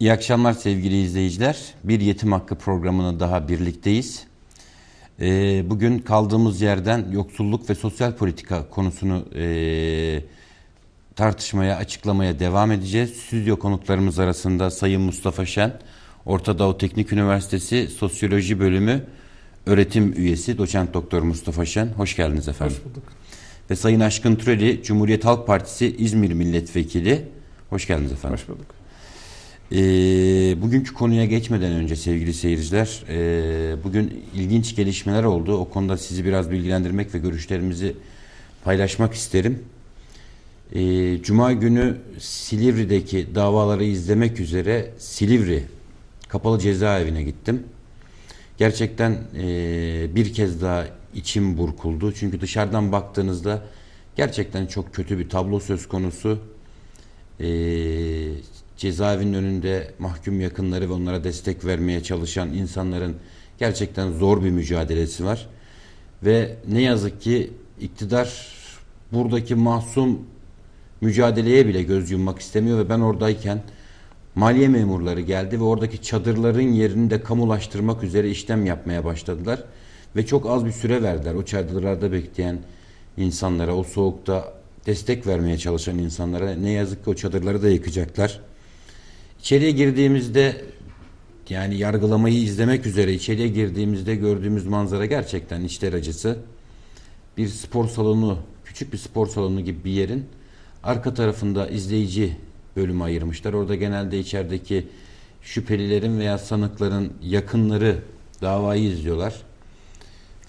İyi akşamlar sevgili izleyiciler. Bir Yetim Hakkı programını daha birlikteyiz. Ee, bugün kaldığımız yerden yoksulluk ve sosyal politika konusunu ee, tartışmaya, açıklamaya devam edeceğiz. Stüdyo konuklarımız arasında Sayın Mustafa Şen, Orta Doğu Teknik Üniversitesi Sosyoloji Bölümü öğretim üyesi doçent doktor Mustafa Şen. Hoş geldiniz efendim. Hoş bulduk. Ve Sayın Aşkın Türeli, Cumhuriyet Halk Partisi İzmir Milletvekili. Hoş geldiniz efendim. Hoş bulduk. Ee, bugünkü konuya geçmeden önce sevgili seyirciler, e, bugün ilginç gelişmeler oldu. O konuda sizi biraz bilgilendirmek ve görüşlerimizi paylaşmak isterim. Ee, Cuma günü Silivri'deki davaları izlemek üzere Silivri Kapalı Cezaevine gittim. Gerçekten e, bir kez daha içim burkuldu. Çünkü dışarıdan baktığınızda gerçekten çok kötü bir tablo söz konusu. E, cezaevinin önünde mahkum yakınları ve onlara destek vermeye çalışan insanların gerçekten zor bir mücadelesi var. Ve ne yazık ki iktidar buradaki mahsum mücadeleye bile göz yummak istemiyor ve ben oradayken maliye memurları geldi ve oradaki çadırların yerini de kamulaştırmak üzere işlem yapmaya başladılar. Ve çok az bir süre verdiler o çadırlarda bekleyen insanlara, o soğukta destek vermeye çalışan insanlara. Ne yazık ki o çadırları da yıkacaklar. İçeriye girdiğimizde yani yargılamayı izlemek üzere içeriye girdiğimizde gördüğümüz manzara gerçekten içler acısı. Bir spor salonu, küçük bir spor salonu gibi bir yerin arka tarafında izleyici bölümü ayırmışlar. Orada genelde içerideki şüphelilerin veya sanıkların yakınları davayı izliyorlar.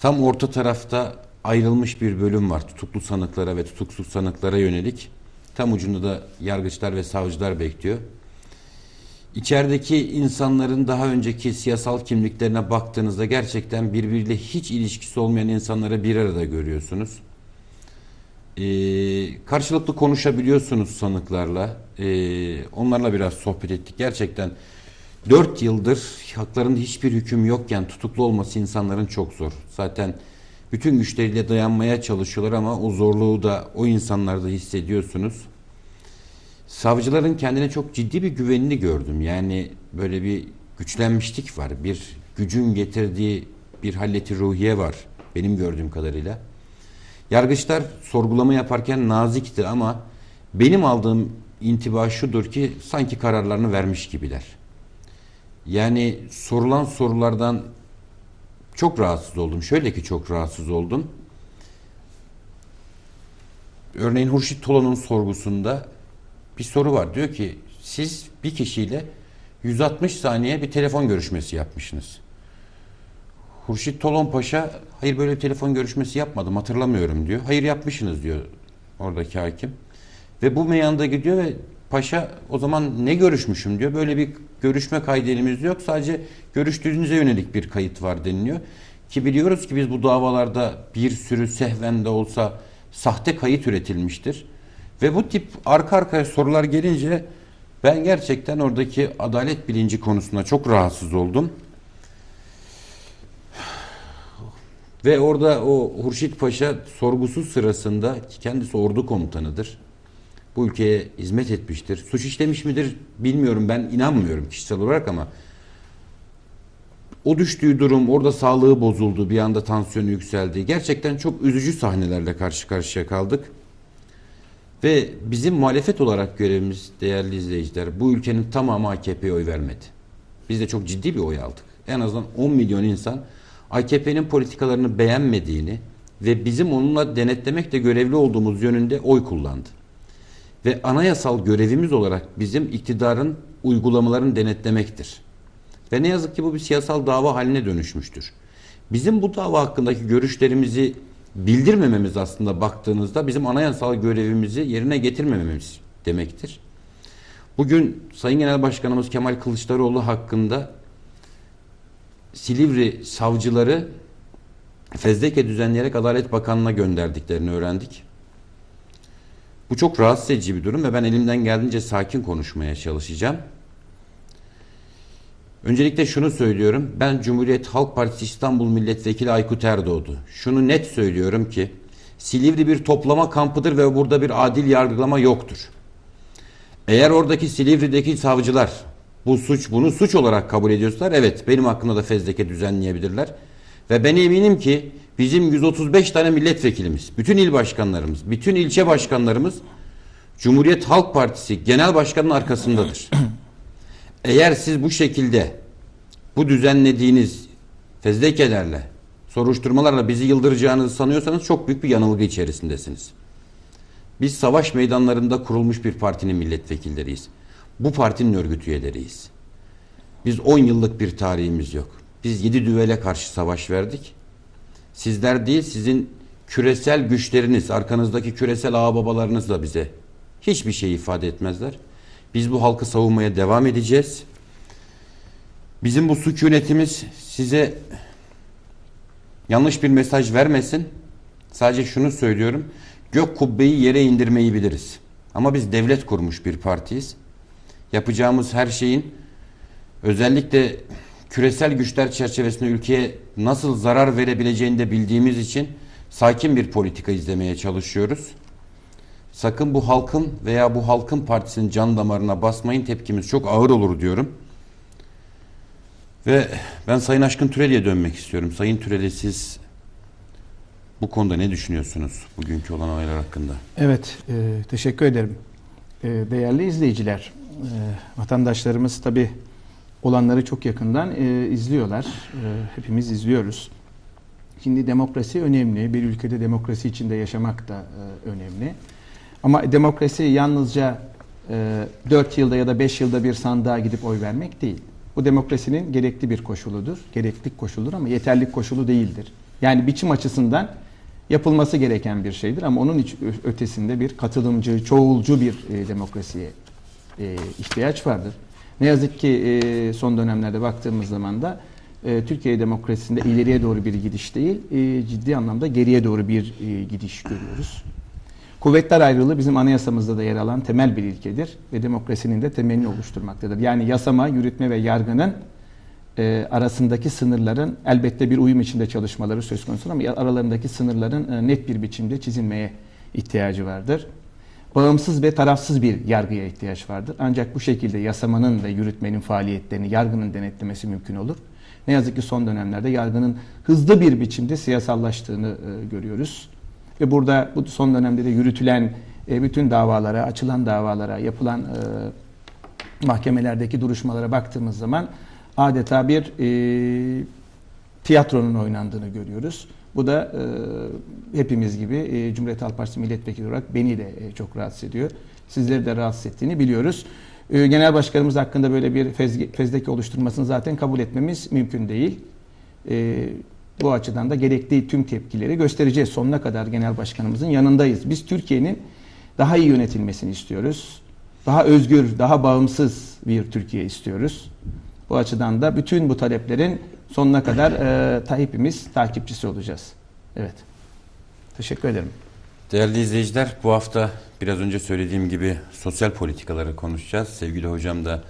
Tam orta tarafta ayrılmış bir bölüm var tutuklu sanıklara ve tutuksuz sanıklara yönelik. Tam ucunda da yargıçlar ve savcılar bekliyor. İçerideki insanların daha önceki siyasal kimliklerine baktığınızda gerçekten birbiriyle hiç ilişkisi olmayan insanları bir arada görüyorsunuz. Ee, karşılıklı konuşabiliyorsunuz sanıklarla. Ee, onlarla biraz sohbet ettik. Gerçekten 4 yıldır haklarında hiçbir hüküm yokken tutuklu olması insanların çok zor. Zaten bütün güçleriyle dayanmaya çalışıyorlar ama o zorluğu da o insanlarda hissediyorsunuz. Savcıların kendine çok ciddi bir güvenini gördüm. Yani böyle bir güçlenmişlik var. Bir gücün getirdiği bir halleti ruhiye var benim gördüğüm kadarıyla. Yargıçlar sorgulama yaparken nazikti ama benim aldığım intiba şudur ki sanki kararlarını vermiş gibiler. Yani sorulan sorulardan çok rahatsız oldum. Şöyle ki çok rahatsız oldum. Örneğin Hurşit Tolan'ın sorgusunda bir soru var. Diyor ki siz bir kişiyle 160 saniye bir telefon görüşmesi yapmışsınız. Hurşit Tolon Paşa hayır böyle bir telefon görüşmesi yapmadım hatırlamıyorum diyor. Hayır yapmışsınız diyor oradaki hakim. Ve bu meyanda gidiyor ve paşa o zaman ne görüşmüşüm diyor. Böyle bir görüşme kaydı elimizde yok. Sadece görüştüğünüze yönelik bir kayıt var deniliyor. Ki biliyoruz ki biz bu davalarda bir sürü sehven de olsa sahte kayıt üretilmiştir. Ve bu tip arka arkaya sorular gelince ben gerçekten oradaki adalet bilinci konusunda çok rahatsız oldum. Ve orada o Hurşit Paşa sorgusu sırasında ki kendisi ordu komutanıdır. Bu ülkeye hizmet etmiştir. Suç işlemiş midir bilmiyorum ben inanmıyorum kişisel olarak ama o düştüğü durum orada sağlığı bozuldu bir anda tansiyonu yükseldi. Gerçekten çok üzücü sahnelerle karşı karşıya kaldık. Ve bizim muhalefet olarak görevimiz değerli izleyiciler bu ülkenin tamamı AKP'ye oy vermedi. Biz de çok ciddi bir oy aldık. En azından 10 milyon insan AKP'nin politikalarını beğenmediğini ve bizim onunla denetlemekle görevli olduğumuz yönünde oy kullandı. Ve anayasal görevimiz olarak bizim iktidarın uygulamalarını denetlemektir. Ve ne yazık ki bu bir siyasal dava haline dönüşmüştür. Bizim bu dava hakkındaki görüşlerimizi bildirmememiz aslında baktığınızda bizim anayasal görevimizi yerine getirmememiz demektir. Bugün Sayın Genel Başkanımız Kemal Kılıçdaroğlu hakkında Silivri savcıları fezleke düzenleyerek Adalet Bakanlığı'na gönderdiklerini öğrendik. Bu çok rahatsız edici bir durum ve ben elimden geldiğince sakin konuşmaya çalışacağım. Öncelikle şunu söylüyorum. Ben Cumhuriyet Halk Partisi İstanbul Milletvekili Aykut Erdoğdu. Şunu net söylüyorum ki Silivri bir toplama kampıdır ve burada bir adil yargılama yoktur. Eğer oradaki Silivri'deki savcılar bu suç bunu suç olarak kabul ediyorsalar evet benim hakkımda da fezleke düzenleyebilirler. Ve ben eminim ki bizim 135 tane milletvekilimiz, bütün il başkanlarımız, bütün ilçe başkanlarımız Cumhuriyet Halk Partisi Genel Başkanı'nın arkasındadır. Eğer siz bu şekilde bu düzenlediğiniz fezlekelerle, soruşturmalarla bizi yıldıracağınızı sanıyorsanız çok büyük bir yanılgı içerisindesiniz. Biz savaş meydanlarında kurulmuş bir partinin milletvekilleriyiz. Bu partinin örgüt üyeleriyiz. Biz 10 yıllık bir tarihimiz yok. Biz 7 düvele karşı savaş verdik. Sizler değil sizin küresel güçleriniz, arkanızdaki küresel ağababalarınız da bize hiçbir şey ifade etmezler. Biz bu halkı savunmaya devam edeceğiz. Bizim bu sükunetimiz size yanlış bir mesaj vermesin. Sadece şunu söylüyorum. Gök kubbeyi yere indirmeyi biliriz. Ama biz devlet kurmuş bir partiyiz. Yapacağımız her şeyin özellikle küresel güçler çerçevesinde ülkeye nasıl zarar verebileceğini de bildiğimiz için sakin bir politika izlemeye çalışıyoruz. Sakın bu halkın veya bu halkın partisinin can damarına basmayın tepkimiz çok ağır olur diyorum. Ve ben Sayın Aşkın Türeli'ye dönmek istiyorum. Sayın Türeli siz bu konuda ne düşünüyorsunuz bugünkü olan olaylar hakkında? Evet, e, teşekkür ederim. E, değerli izleyiciler, e, vatandaşlarımız tabii olanları çok yakından e, izliyorlar. E, hepimiz izliyoruz. Şimdi demokrasi önemli. Bir ülkede demokrasi içinde yaşamak da e, önemli. Ama demokrasi yalnızca e, 4 yılda ya da 5 yılda bir sandığa gidip oy vermek değil. Bu demokrasinin gerekli bir koşuludur. Gereklilik koşuludur ama yeterlik koşulu değildir. Yani biçim açısından yapılması gereken bir şeydir ama onun ötesinde bir katılımcı, çoğulcu bir e, demokrasiye e, ihtiyaç vardır. Ne yazık ki e, son dönemlerde baktığımız zaman da e, Türkiye demokrasisinde ileriye doğru bir gidiş değil, e, ciddi anlamda geriye doğru bir e, gidiş görüyoruz. Kuvvetler ayrılığı bizim anayasamızda da yer alan temel bir ilkedir ve demokrasinin de temelini oluşturmaktadır. Yani yasama, yürütme ve yargının e, arasındaki sınırların elbette bir uyum içinde çalışmaları söz konusu ama aralarındaki sınırların e, net bir biçimde çizilmeye ihtiyacı vardır. Bağımsız ve tarafsız bir yargıya ihtiyaç vardır. Ancak bu şekilde yasamanın ve yürütmenin faaliyetlerini yargının denetlemesi mümkün olur. Ne yazık ki son dönemlerde yargının hızlı bir biçimde siyasallaştığını e, görüyoruz. Ve burada bu son dönemde de yürütülen e, bütün davalara, açılan davalara, yapılan e, mahkemelerdeki duruşmalara baktığımız zaman adeta bir e, tiyatronun oynandığını görüyoruz. Bu da e, hepimiz gibi e, Cumhuriyet Halk Partisi milletvekili olarak beni de e, çok rahatsız ediyor. Sizleri de rahatsız ettiğini biliyoruz. E, Genel Başkanımız hakkında böyle bir fezge, fezleke oluşturmasını zaten kabul etmemiz mümkün değil. E, bu açıdan da gerekli tüm tepkileri göstereceğiz. Sonuna kadar Genel Başkanımızın yanındayız. Biz Türkiye'nin daha iyi yönetilmesini istiyoruz. Daha özgür, daha bağımsız bir Türkiye istiyoruz. Bu açıdan da bütün bu taleplerin sonuna kadar e, ta hepimiz takipçisi olacağız. Evet. Teşekkür ederim. Değerli izleyiciler bu hafta biraz önce söylediğim gibi sosyal politikaları konuşacağız. Sevgili hocam da